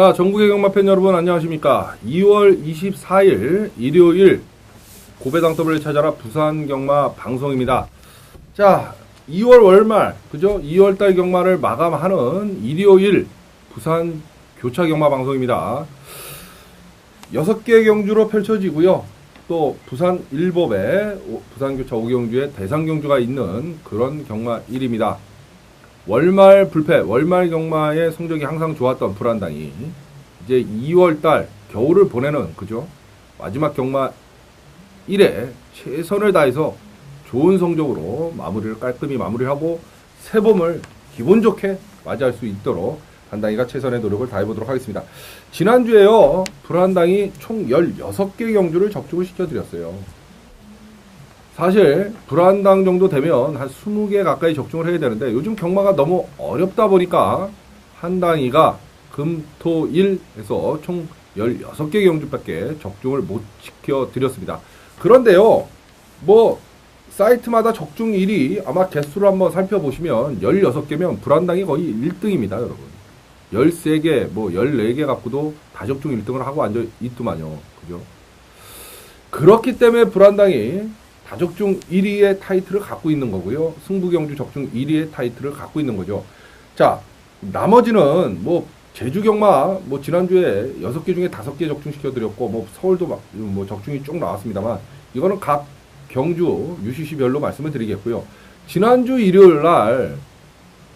자, 전국의 경마팬 여러분 안녕하십니까? 2월 24일 일요일 고배당 더블을 찾아라 부산 경마 방송입니다. 자, 2월 월말, 그죠? 2월 달 경마를 마감하는 일요일 부산 교차 경마 방송입니다. 6개 경주로 펼쳐지고요. 또 부산 일법에 오- 부산 교차 5경주에 대상 경주가 있는 그런 경마 일입니다. 월말 불패, 월말 경마의 성적이 항상 좋았던 불안당이 이제 2월 달 겨울을 보내는 그죠? 마지막 경마 1에 최선을 다해서 좋은 성적으로 마무리를 깔끔히 마무리하고 새 봄을 기분 좋게 맞이할 수 있도록 단당이가 최선의 노력을 다해 보도록 하겠습니다. 지난주에요. 불안당이 총 16개 경주를 적중을 시켜 드렸어요. 사실 불안당 정도 되면 한 20개 가까이 적중을 해야 되는데 요즘 경마가 너무 어렵다 보니까 한 당이가 금 토 일에서 총 16개 경주밖에 적중을 못 시켜 드렸습니다. 그런데요. 뭐 사이트마다 적중 일이 아마 개수를 한번 살펴보시면 16개면 불안당이 거의 1등입니다, 여러분. 13개, 뭐 14개 갖고도 다 적중 1등을 하고 앉아 있더만요. 그죠? 그렇기 때문에 불안당이 다적중 1위의 타이틀을 갖고 있는 거고요. 승부경주 적중 1위의 타이틀을 갖고 있는 거죠. 자, 나머지는 뭐 제주 경마 뭐 지난주에 6개 중에 5개 적중시켜 드렸고 뭐 서울도 막 뭐 적중이 쭉 나왔습니다만 이거는 각 경주 UCC별로 말씀을 드리겠고요. 지난주 일요일 날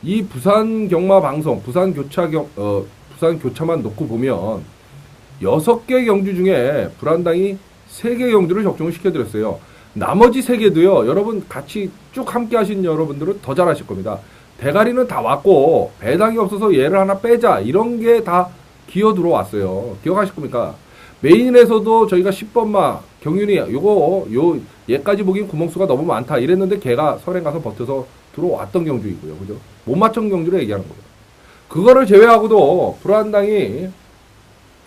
이 부산 경마 방송, 부산 교차 경, 어, 부산 교차만 놓고 보면 여섯 개 경주 중에 불안당이 세개 경주를 적중을 시켜드렸어요. 나머지 세 개도요, 여러분 같이 쭉 함께 하신 여러분들은 더 잘하실 겁니다. 대가리는 다 왔고, 배당이 없어서 얘를 하나 빼자, 이런 게 다 기어 들어왔어요. 기억하실 겁니까? 메인에서도 저희가 10번마, 경윤이, 요거, 요, 얘까지 보기엔 구멍수가 너무 많다. 이랬는데 걔가 선행 가서 버텨서 들어왔던 경주이고요. 그죠? 못 맞춘 경주를 얘기하는 거예요. 그거를 제외하고도 불안당이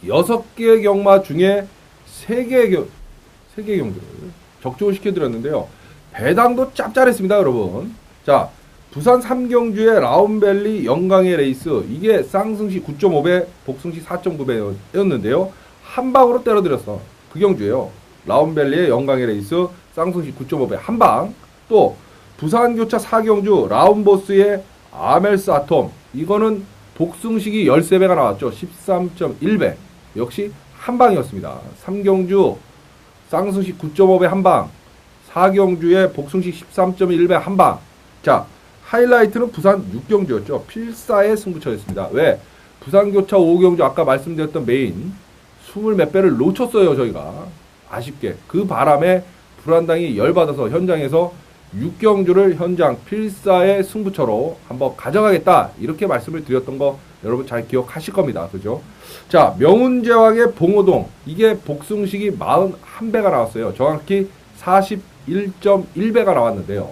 여섯 개 경마 중에 세개 경, 세개 경주를 적중을 시켜드렸는데요. 배당도 짭짤했습니다, 여러분. 자, 부산 3경주의 라운밸리 영광의 레이스. 이게 쌍승시 9.5배, 복승시 4.9배였는데요. 한 방으로 때려드렸어. 그 경주예요. 라운밸리의 영광의 레이스, 쌍승시 9.5배. 한 방. 또, 부산교차 4경주 라운보스의 아멜스 아톰. 이거는 복승식이 13배가 나왔죠. 13.1배. 역시 한 방이었습니다. 3경주 쌍승식 9.5배 한 방. 4경주의 복승식 13.1배 한 방. 자, 하이라이트는 부산 6경주였죠. 필사의 승부처였습니다. 왜? 부산교차 5경주 아까 말씀드렸던 메인 20몇 배를 놓쳤어요, 저희가. 아쉽게. 그 바람에 불안당이 열받아서 현장에서 6경주를 현장 필사의 승부처로 한번 가져가겠다. 이렇게 말씀을 드렸던 거 여러분 잘 기억하실 겁니다. 그죠? 자, 명운제왕의 봉오동. 이게 복승식이 41배가 나왔어요. 정확히 41.1배가 나왔는데요.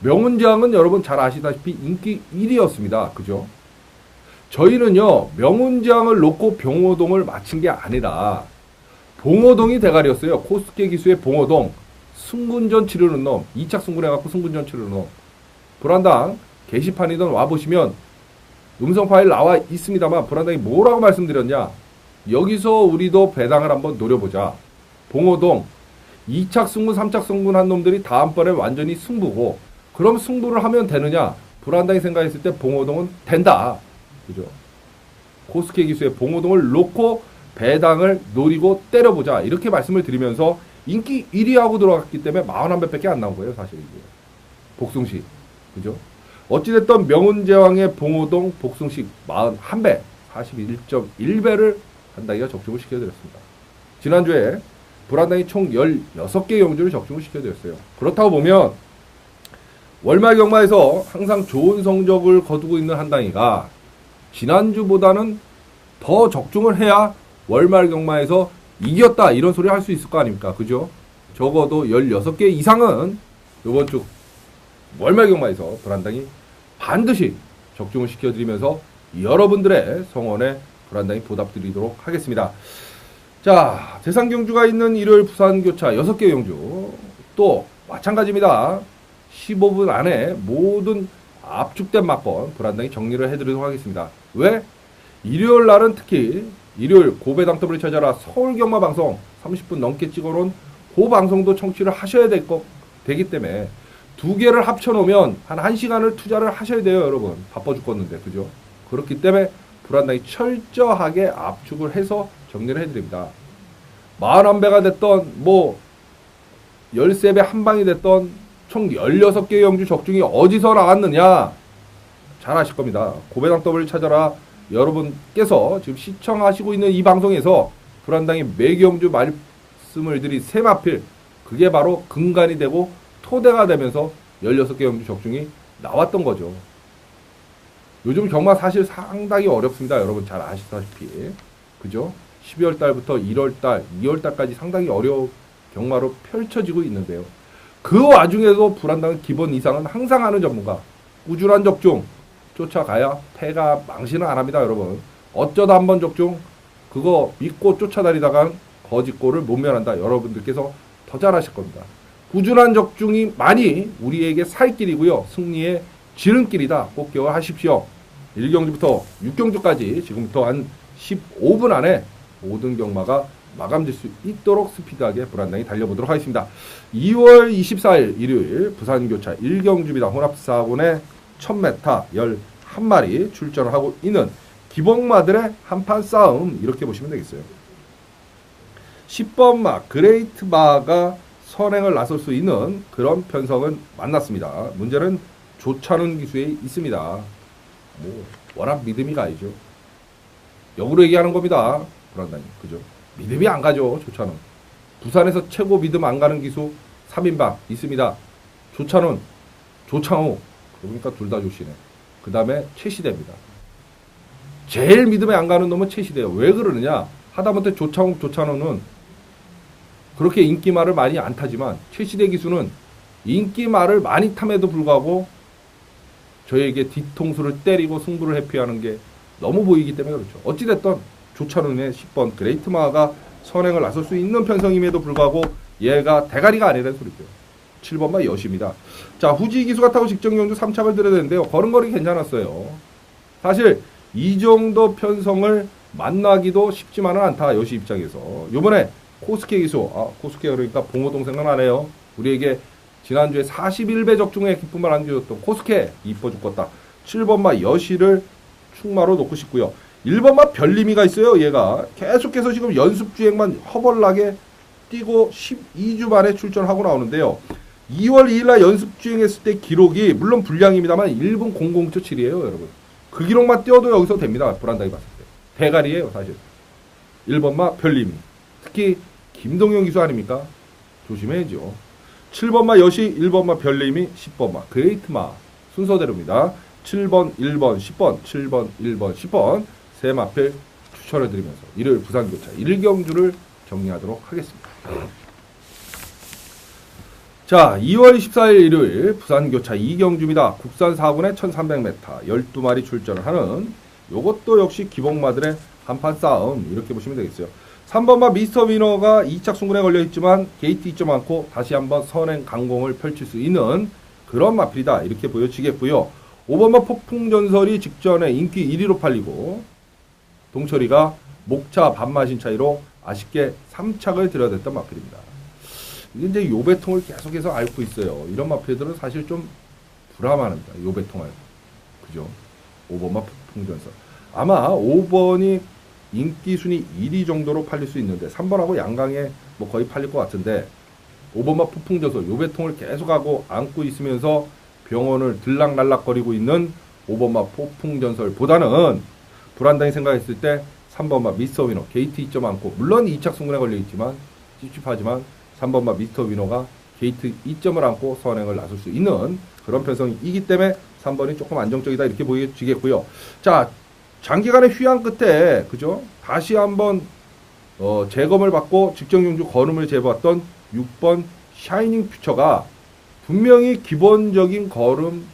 명운제왕은 여러분 잘 아시다시피 인기 1위였습니다. 그죠? 저희는요, 명운제왕을 놓고 병오동을 마친 게 아니라, 봉오동이 대가리였어요. 코스케 기수의 봉오동. 승군전 치르는 놈. 2착 승군해갖고 승군전 치르는 놈. 불안당 게시판이든 와보시면 음성 파일 나와 있습니다만 불안당이 뭐라고 말씀드렸냐. 여기서 우리도 배당을 한번 노려보자. 봉오동 2착 승군, 3착 승군 한 놈들이 다음번에 완전히 승부고 그럼 승부를 하면 되느냐? 불안당이 생각했을 때 봉오동은 된다. 그죠? 코스케 기수의 봉오동을 놓고 배당을 노리고 때려보자. 이렇게 말씀을 드리면서 인기 1위하고 들어갔기 때문에 41배밖에 안 나온 거예요, 사실 이게. 복숭식. 그죠? 어찌됐든 명운제왕의 봉오동 복숭식 41배, 41.1배를 한다기가 적중을 시켜드렸습니다. 지난주에 불안당이 총 16개 경주를 적중을 시켜드렸어요. 그렇다고 보면 월말 경마에서 항상 좋은 성적을 거두고 있는 한당이가 지난주보다는 더 적중을 해야 월말 경마에서 이겼다 이런 소리 할 수 있을 거 아닙니까? 그죠? 적어도 16개 이상은 이번 주 월말 경마에서 불안당이 반드시 적중을 시켜드리면서 여러분들의 성원에 불안당이 보답드리도록 하겠습니다. 자, 대상 경주가 있는 일요일 부산 교차 6개 경주 또 마찬가지입니다. 15분 안에 모든 압축된 막번 불안당이 정리를 해드리도록 하겠습니다. 왜? 일요일 날은 특히 일요일 고배당 더블을 찾아라 서울 경마 방송 30분 넘게 찍어놓은 그 방송도 청취를 하셔야 될 거 되기 때문에 두 개를 합쳐놓으면 한 1시간을 투자를 하셔야 돼요, 여러분. 바빠 죽겠는데, 그죠? 그렇기 때문에 불안당이 철저하게 압축을 해서 정리를 해드립니다. 41배가 됐던, 뭐, 13배 한 방이 됐던 총 16개의 영주 적중이 어디서 나왔느냐? 잘 아실 겁니다. 고배당 더블 찾아라. 여러분께서 지금 시청하시고 있는 이 방송에서 불안당이 매경주 말씀을 드린 세마필 그게 바로 근간이 되고 토대가 되면서 16개 영주 적중이 나왔던 거죠. 요즘 경마 사실 상당히 어렵습니다. 여러분 잘 아시다시피. 그죠? 12월 달부터 1월 달, 2월 달까지 상당히 어려운 경마로 펼쳐지고 있는데요. 그 와중에도 불안당은 기본 이상은 항상 하는 전문가. 꾸준한 적중 쫓아가야 패가 망신을 안 합니다, 여러분. 어쩌다 한 번 적중 그거 믿고 쫓아다니다간 거짓골을 못 면한다. 여러분들께서 더 잘하실 겁니다. 꾸준한 적중이 많이 우리에게 살 길이고요. 승리의 지름길이다. 꼭 기억하십시오. 1경주부터 6경주까지 지금부터 한 15분 안에 모든 경마가 마감될 수 있도록 스피드하게 불안당히 달려보도록 하겠습니다. 2월 24일 일요일 부산교차 1경주입니다. 혼합사군의 1000m 11마리 출전을 하고 있는 기복마들의 한판 싸움 이렇게 보시면 되겠어요. 10번마 그레이트마가 선행을 나설 수 있는 그런 편성은 만났습니다. 문제는 조찬훈 기수에 있습니다. 뭐 워낙 믿음이 가야죠. 역으로 얘기하는 겁니다. 불안다니 그죠? 믿음이 안 가죠. 조찬훈. 부산에서 최고 믿음 안 가는 기수 3인방 있습니다. 조찬훈, 조창호 그러니까 둘 다 조시네. 그 다음에 최시대입니다. 제일 믿음에 안 가는 놈은 최시대예요. 왜 그러느냐? 하다못해 조창욱, 조찬호는 그렇게 인기말을 많이 안 타지만 최시대 기수는 인기말을 많이 탐에도 불구하고 저에게 뒤통수를 때리고 승부를 회피하는 게 너무 보이기 때문에 그렇죠. 어찌됐든 조찬훈의 10번 그레이트마가 선행을 나설 수 있는 편성임에도 불구하고 얘가 대가리가 아니라는 소리죠. 7번만 여시입니다. 자, 후지 기수가 타고 직전 경주 3착을 들어야 되는데요. 걸음걸이 괜찮았어요. 사실 이 정도 편성을 만나기도 쉽지만은 않다. 여시 입장에서. 요번에 코스케 기수, 아, 코스케 그러니까 봉호동 생각나네요. 우리에게 지난주에 41배 적중의 기쁨을 안겨줬던 코스케 이뻐 죽겠다. 7번마 여시를 충마로 놓고 싶고요. 1번마 별림이가 있어요. 얘가 계속해서 지금 연습 주행만 허벌나게 뛰고 12주 만에 출전하고 나오는데요. 2월 2일 날 연습 주행했을 때 기록이 물론 불량입니다만 1분 00초 7이에요, 여러분. 그 기록만 띄워도 여기서 됩니다. 불안다이 봤을 때. 대가리예요, 사실. 1번마 별림이. 특히 김동영 기수 아닙니까? 조심해야죠. 7번마 여시, 1번마 별림이, 10번마 그레이트마 순서대로입니다. 7번, 1번, 10번, 7번, 1번, 10번 세 마필 추천을 드리면서 일요일 부산교차 1경주를 정리하도록 하겠습니다. 자, 2월 24일 일요일 부산교차 2경주입니다. 국산 4군의 1300m 12마리 출전을 하는 요것도 역시 기복마들의 한판 싸움 이렇게 보시면 되겠어요. 3번마 미스터 위너가 2착 승군에 걸려 있지만 게이트 2점 않고 다시 한번 선행 강공을 펼칠 수 있는 그런 마필이다 이렇게 보여지겠고요. 5번마 폭풍전설이 직전에 인기 1위로 팔리고 동철이가 목차 반마신 차이로 아쉽게 3착을 들여댔던 마필입니다. 이제 요배통을 계속해서 앓고 있어요. 이런 마필들은 사실 좀 불안합니다. 요배통을. 그죠? 5번마 폭풍전설. 아마 5번이 인기 순위 1위 정도로 팔릴 수 있는데 3번하고 양강에 뭐 거의 팔릴 것 같은데 5번마 폭풍전설 요배통을 계속하고 안고 있으면서 병원을 들락날락거리고 있는 5번마 폭풍전설보다는 불안당히 생각했을 때 3번마 미스터 위너 게이트 2점 않고 물론 2착 승군에 걸려 있지만 찝찝하지만 3번마 미스터 위너가 게이트 2점을 안고 선행을 나설 수 있는 그런 편성이기 때문에 3번이 조금 안정적이다 이렇게 보여지겠고요. 자 장기간의 휴양 끝에 그죠? 다시 한번 어, 재검을 받고 직전 경주 걸음을 재봤던 6번 샤이닝 퓨처가 분명히 기본적인 걸음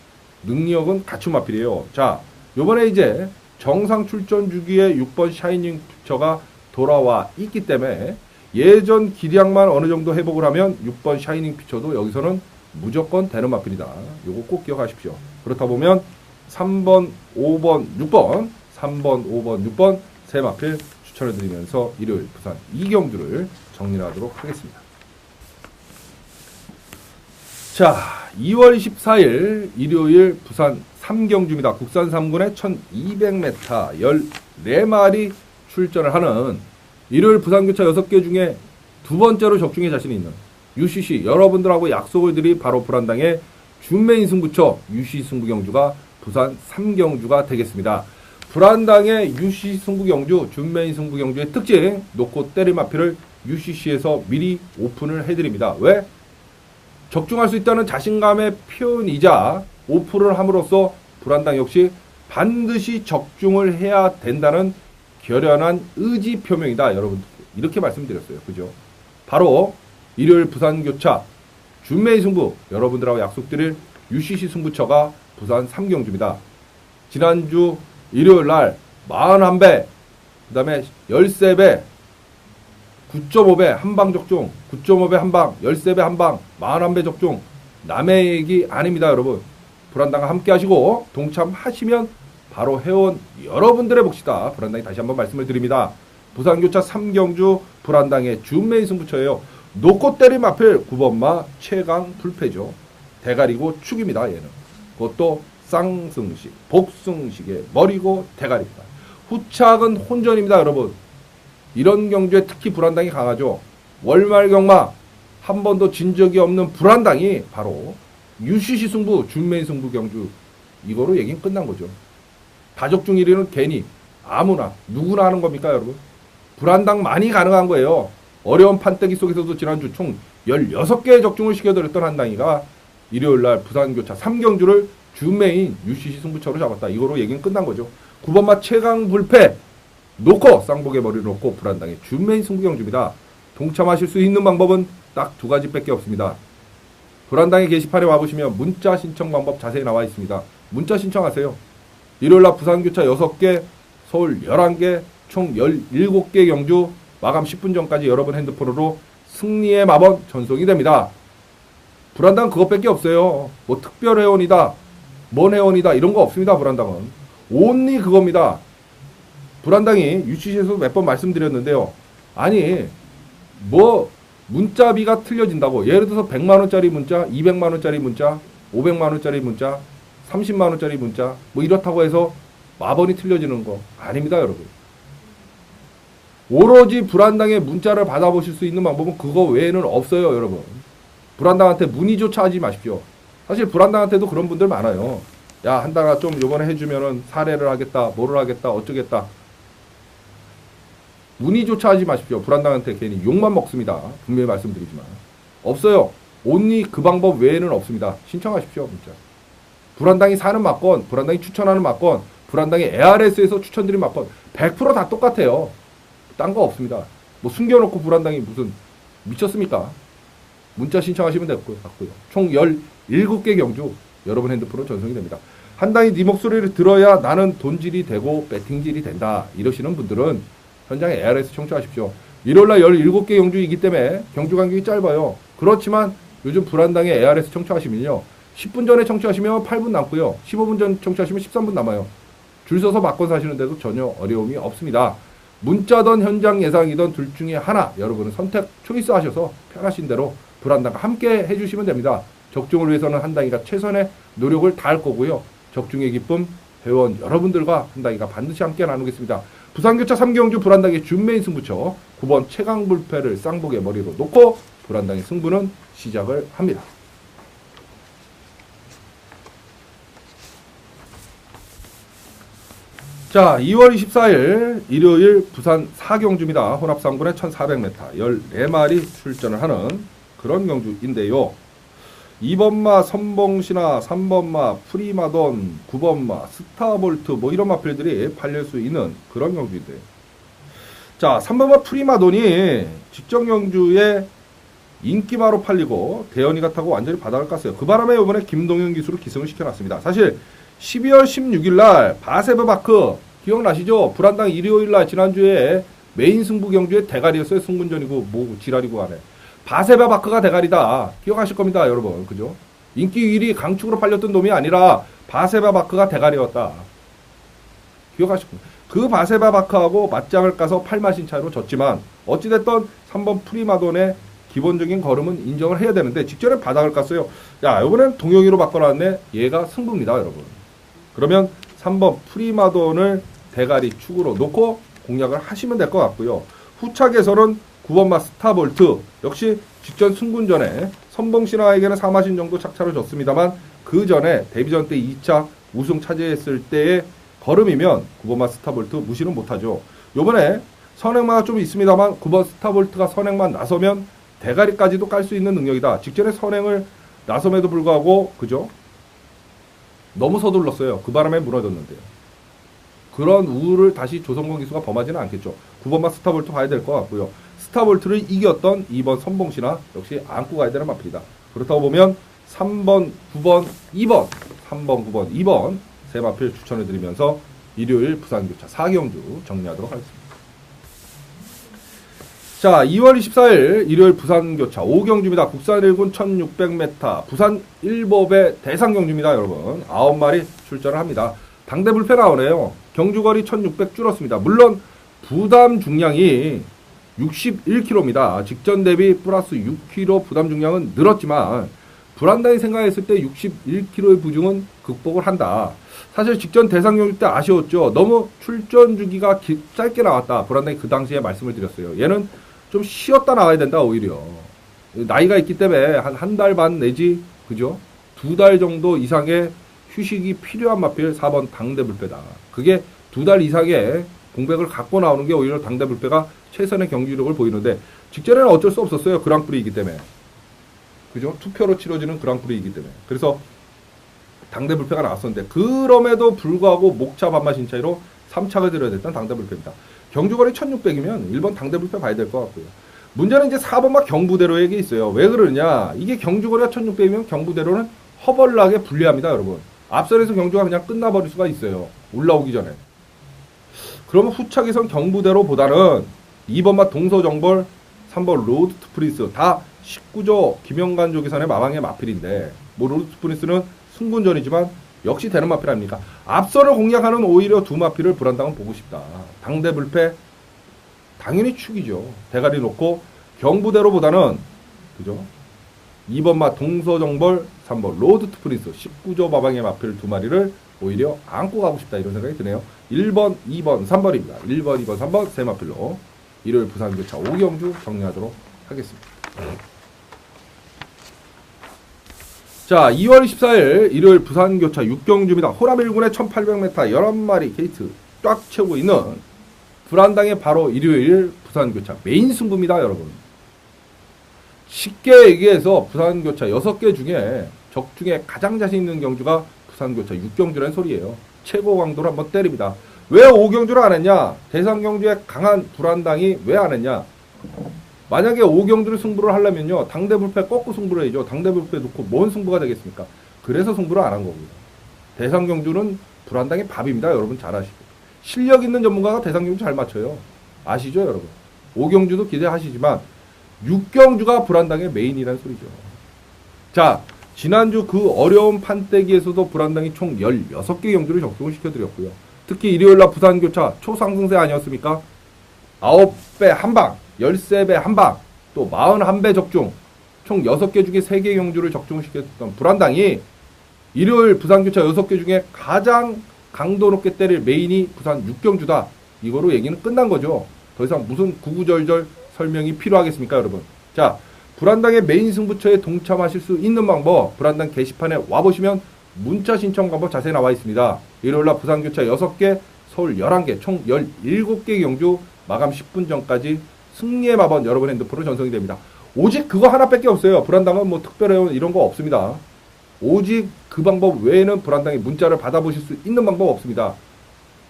능력은 갖춘 마필이에요. 자, 요번에 이제 정상 출전 주기에 6번 샤이닝 퓨처가 돌아와 있기 때문에 예전 기량만 어느 정도 회복을 하면 6번 샤이닝 퓨처도 여기서는 무조건 되는 마필이다. 요거 꼭 기억하십시오. 그렇다 보면 3번, 5번, 6번, 3번, 5번, 6번 세 마필 추천해드리면서 일요일 부산 2경주를 정리하도록 하겠습니다. 자, 2월 24일 일요일 부산 3경주입니다. 국산 3군에 1200m 14마리 출전을 하는 일요일 부산교차 6개 중에 두 번째로 적중에 자신이 있는 UCC 여러분들하고 약속을 드리 바로 불안당의 준메인 승부처 UCC 승부경주가 부산 3경주가 되겠습니다. 불안당의 UCC 승부경주 준메인 승부경주의 특징 놓고 때리마피를 UCC에서 미리 오픈을 해드립니다. 왜? 적중할 수 있다는 자신감의 표현이자 오픈을 함으로써 불안당 역시 반드시 적중을 해야 된다는 결연한 의지 표명이다. 여러분 이렇게 말씀드렸어요. 그죠? 바로 일요일 부산 교차 준메이 승부 여러분들하고 약속드릴 UCC 승부처가 부산 3경주입니다. 지난주 일요일 날 41배 그 다음에 13배 9.5배 한방 적중 9.5배 한방 13배 한방 41배 적중. 남의 얘기 아닙니다 여러분. 불안당과 함께 하시고 동참하시면 바로 회원 여러분들의 몫이다. 불안당이 다시 한번 말씀을 드립니다. 부산교차 3경주 불안당의 준메인 승부처예요. 놓고 때림 앞에 9번마 최강 불패죠. 대가리고 축입니다 얘는. 그것도 쌍승식 복승식의 머리고 대가리입니다 후착은 혼전입니다 여러분 이런 경주에 특히 불안당이 강하죠. 월말 경마 한 번도 진 적이 없는 불안당이 바로 UCC 승부, 준메인 승부 경주 이거로 얘기는 끝난 거죠. 다적중 1위는 괜히 아무나 누구나 하는 겁니까 여러분? 불안당 많이 가능한 거예요. 어려운 판때기 속에서도 지난주 총 16개의 적중을 시켜드렸던 한당이가 일요일 날 부산교차 3경주를 준메인 UCC 승부처로 잡았다. 이거로 얘기는 끝난 거죠. 9번마 최강 불패 놓고 쌍복의 머리를 놓고 불안당의 준메인 승부경주입니다. 동참하실 수 있는 방법은 딱 두 가지밖에 없습니다. 불안당의 게시판에 와보시면 문자 신청 방법 자세히 나와 있습니다. 문자 신청하세요. 일요일날 부산교차 6개, 서울 11개, 총 17개 경주 마감 10분 전까지 여러분 핸드폰으로 승리의 마법 전송이 됩니다. 불안당 그것밖에 없어요. 뭐 특별 회원이다, 뭔 회원이다 이런 거 없습니다. 불안당은 온리 그겁니다. 불안당이 유치시에서 몇번 말씀드렸는데요. 아니 뭐 문자비가 틀려진다고 예를 들어서 100만 원짜리 문자, 200만 원짜리 문자, 500만 원짜리 문자, 30만 원짜리 문자 뭐 이렇다고 해서 마번이 틀려지는 거 아닙니다, 여러분. 오로지 불안당의 문자를 받아보실 수 있는 방법은 그거 외에는 없어요, 여러분. 불안당한테 문의조차 하지 마십시오. 사실 불안당한테도 그런 분들 많아요. 야, 한당아 좀 요번에 해주면은 사례를 하겠다, 뭐를 하겠다, 어쩌겠다. 문의조차 하지 마십시오. 불안당한테 괜히 욕만 먹습니다. 분명히 말씀드리지만. 없어요. 온리 그 방법 외에는 없습니다. 신청하십시오. 문자. 불안당이 사는 막건, 불안당이 추천하는 막건, 불안당이 ARS에서 추천드린 막건 100%다 똑같아요. 딴 거 없습니다. 뭐 숨겨놓고 불안당이 무슨 미쳤습니까? 문자 신청하시면 됐고요. 총 17개 경주 여러분 핸드폰으로 전송이 됩니다. 한 당이 네 목소리를 들어야 나는 돈질이 되고 배팅질이 된다. 이러시는 분들은 현장에 ARS 청취하십시오. 일요일날 17개 경주이기 때문에 경주 간격이 짧아요. 그렇지만 요즘 불안당에 ARS 청취하시면요. 10분 전에 청취하시면 8분 남고요. 15분 전 청취하시면 13분 남아요. 줄 서서 막건 사시는데도 전혀 어려움이 없습니다. 문자든 현장 예상이든 둘 중에 하나 여러분은 선택 초이스 하셔서 편하신 대로 불안당과 함께 해주시면 됩니다. 적중을 위해서는 한당이가 최선의 노력을 다할 거고요. 적중의 기쁨 회원 여러분들과 한당이가 반드시 함께 나누겠습니다. 부산교차 3경주 불안당의 준메인 승부처 9번 최강불패를 쌍복의 머리로 놓고 불안당의 승부는 시작을 합니다. 자, 2월 24일 일요일 부산 4경주입니다. 혼합 3군에 1400m 14마리 출전을 하는 그런 경주인데요. 2번마 선봉신화, 3번마 프리마돈, 9번마 스타볼트 뭐 이런 마필들이 팔릴 수 있는 그런 경주인데 자 3번마 프리마돈이 직전 경주에 인기마로 팔리고 대현이가 타고 완전히 바닥을 깠어요. 그 바람에 이번에 김동현 기수를 기승을 시켜놨습니다. 사실 12월 16일 날 바세브 바크 기억나시죠? 불안당 일요일 날 지난주에 메인 승부 경주의 대가리였어요. 승군전이고 뭐 지랄이고 안에 바세바 바크가 대가리다. 기억하실 겁니다, 여러분. 그죠? 인기 1위 강축으로 팔렸던 놈이 아니라 바세바 바크가 대가리였다. 기억하실 겁니다. 그 바세바 바크하고 맞짱을 까서 8마신 차이로 졌지만 어찌됐던 3번 프리마돈의 기본적인 걸음은 인정을 해야 되는데 직전에 바닥을 깠어요. 야 이번엔 동영이로 바꿔놨네. 얘가 승부입니다 여러분. 그러면 3번 프리마돈을 대가리 축으로 놓고 공략을 하시면 될 것 같고요. 후착에서는 9번마 스타볼트 역시 직전 승군전에 선봉신화에게는 4마신 정도 착차를 줬습니다만 그 전에 데뷔전 때 2차 우승 차지했을 때의 걸음이면 9번마 스타볼트 무시는 못하죠. 요번에 선행마가 좀 있습니다만 9번 스타볼트가 선행만 나서면 대가리까지도 깔 수 있는 능력이다. 직전에 선행을 나섬에도 불구하고 그죠? 너무 서둘렀어요. 그 바람에 무너졌는데요. 그런 우를 다시 조성권 기수가 범하지는 않겠죠. 9번만 스타볼트 봐야 될 것 같고요. 스타볼트를 이겼던 2번 선봉신화 역시 안고 가야 되는 마필이다. 그렇다고 보면 3번, 9번, 2번, 3번, 9번, 2번 세 마필 추천해드리면서 일요일 부산교차 4경주 정리하도록 하겠습니다. 자, 2월 24일 일요일 부산 교차 5경주입니다. 국산 1군 1600m 부산 1법의 대상 경주입니다, 여러분. 9마리 출전을 합니다. 당대 불패 나오네요. 경주거리 1600 줄었습니다. 물론 부담 중량이 61kg입니다. 직전 대비 플러스 6kg 부담 중량은 늘었지만 불안다이 생각했을 때 61kg의 부중은 극복을 한다. 사실 직전 대상 경주 때 아쉬웠죠. 너무 출전 주기가 기, 짧게 나왔다. 불안다이 그 당시에 말씀을 드렸어요. 얘는 좀 쉬었다 나와야 된다 오히려. 나이가 있기 때문에 한 한 달 반 내지 그죠? 두 달 정도 이상의 휴식이 필요한 마필 4번 당대불패다. 그게 두 달 이상의 공백을 갖고 나오는 게 오히려 당대불패가 최선의 경기력을 보이는데 직전에는 어쩔 수 없었어요. 그랑프리이기 때문에. 그죠? 투표로 치러지는 그랑프리이기 때문에. 그래서 당대불패가 나왔었는데 그럼에도 불구하고 목차 반마신 차이로 3차가 들어야 됐던 당대불패입니다. 경주거리 1600이면 1번 당대불패 봐야 될 것 같고요. 문제는 이제 4번마 경부대로에게 있어요. 왜 그러냐? 이게 경주거리가 1600이면 경부대로는 허벌나게 불리합니다, 여러분. 앞선에서 경주가 그냥 끝나버릴 수가 있어요. 올라오기 전에. 그러면 후착에선 경부대로보다는 2번마 동서정벌, 3번 로드 투 프린스 다 19조 김영관 조 기산의 마방의 마필인데 뭐 로드 투 프린스는 승군전이지만 역시 되는 마필 아닙니까? 앞선을 공략하는 오히려 두 마필을 불안당은 보고 싶다. 당대 불패 당연히 축이죠. 대가리 놓고 경부대로보다는 그죠? 2번마 동서정벌, 3번 로드 투 프린스 19조 마방의 마필 두 마리를 오히려 안고 가고 싶다 이런 생각이 드네요. 1번, 2번, 3번입니다. 1번, 2번, 3번 세 마필로 일요일 부산 교차 5경주 정리하도록 하겠습니다. 자, 2월 24일 일요일 부산 교차 6경주입니다. 호라밀군의 1800m 11마리 게이트 쫙 채우고 있는 불안당의 바로 일요일 부산 교차 메인 승부입니다, 여러분. 쉽게 얘기해서 부산 교차 6개 중에 적 중에 가장 자신 있는 경주가 부산교차 6경주라는 소리예요. 최고 강도를 한번 때립니다. 왜 5경주를 안 했냐? 대상경주에 강한 불안당이 왜 안 했냐? 만약에 5경주를 승부를 하려면요. 당대불패 꺾고 승부를 해야죠. 당대불패 놓고 뭔 승부가 되겠습니까? 그래서 승부를 안 한 겁니다. 대상경주는 불안당의 밥입니다. 여러분 잘 아시고. 실력 있는 전문가가 대상경주 잘 맞춰요. 아시죠 여러분? 5경주도 기대하시지만 6경주가 불안당의 메인이라는 소리죠. 자, 지난주 그 어려운 판때기에서도 불안당이 총 16개 경주를 적중을 시켜드렸고요. 특히 일요일날 부산교차 초상승세 아니었습니까? 9배 한방, 13배 한방, 또 41배 적중, 총 6개 중에 3개 경주를 적중시켰던 불안당이 일요일 부산교차 6개 중에 가장 강도 높게 때릴 메인이 부산 6경주다. 이거로 얘기는 끝난 거죠. 더 이상 무슨 구구절절 설명이 필요하겠습니까, 여러분? 자, 불안당의 메인 승부처에 동참하실 수 있는 방법, 불안당 게시판에 와보시면 문자 신청 방법 자세히 나와 있습니다. 일요일날 부산교차 6개, 서울 11개, 총 17개 경주 마감 10분 전까지 승리의 마번 여러분 핸드폰으로 전송이 됩니다. 오직 그거 하나밖에 없어요. 불안당은 뭐 특별한 이런 거 없습니다. 오직 그 방법 외에는 불안당의 문자를 받아보실 수 있는 방법 없습니다.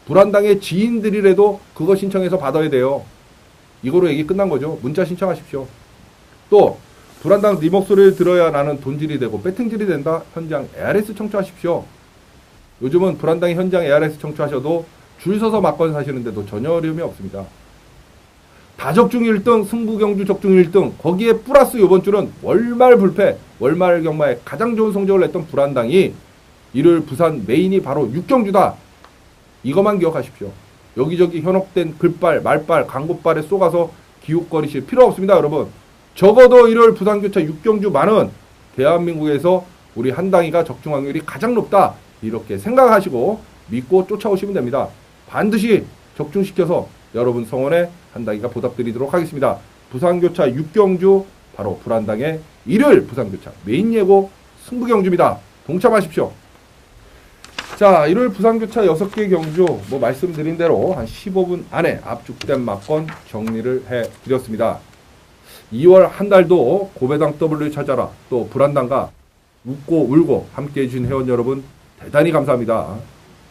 불안당의 지인들이라도 그거 신청해서 받아야 돼요. 이거로 얘기 끝난 거죠. 문자 신청하십시오. 또 불안당 네 목소리를 들어야 나는 돈질이 되고 배팅질이 된다. 현장 ARS 청취하십시오. 요즘은 불안당의 현장 ARS 청취하셔도 줄 서서 막건 사시는데도 전혀 어려움이 없습니다. 다적중 1등, 승부경주 적중 1등, 거기에 플러스 요번 주는 월말 불패, 월말 경마에 가장 좋은 성적을 냈던 불안당이 일요일 부산 메인이 바로 육경주다. 이것만 기억하십시오. 여기저기 현혹된 글발, 말발, 광고발에 쏘가서 기웃거리실 필요 없습니다, 여러분. 적어도 일요일 부산교차 6경주 만은 대한민국에서 우리 한당이가 적중 확률이 가장 높다. 이렇게 생각하시고 믿고 쫓아오시면 됩니다. 반드시 적중시켜서 여러분 성원에 한당이가 보답드리도록 하겠습니다. 부산교차 6경주 바로 불한당의 일요일 부산교차 메인 예고 승부 경주입니다. 동참하십시오. 자, 일요일 부산교차 6개 경주 뭐 말씀드린 대로 한 15분 안에 압축된 막건 정리를 해 드렸습니다. 2월 한 달도 고배당 W 찾아라 또 불안당과 웃고 울고 함께 해주신 회원 여러분 대단히 감사합니다.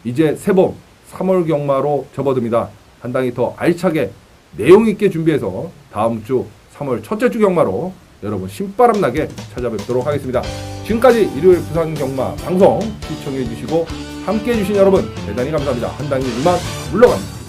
이제 새봄 3월 경마로 접어듭니다. 한 당이 더 알차게 내용 있게 준비해서 다음 주 3월 첫째 주 경마로 여러분 신바람 나게 찾아뵙도록 하겠습니다. 지금까지 일요일 부산 경마 방송 시청해 주시고 함께 해주신 여러분 대단히 감사합니다. 한 당이 이만 물러갑니다.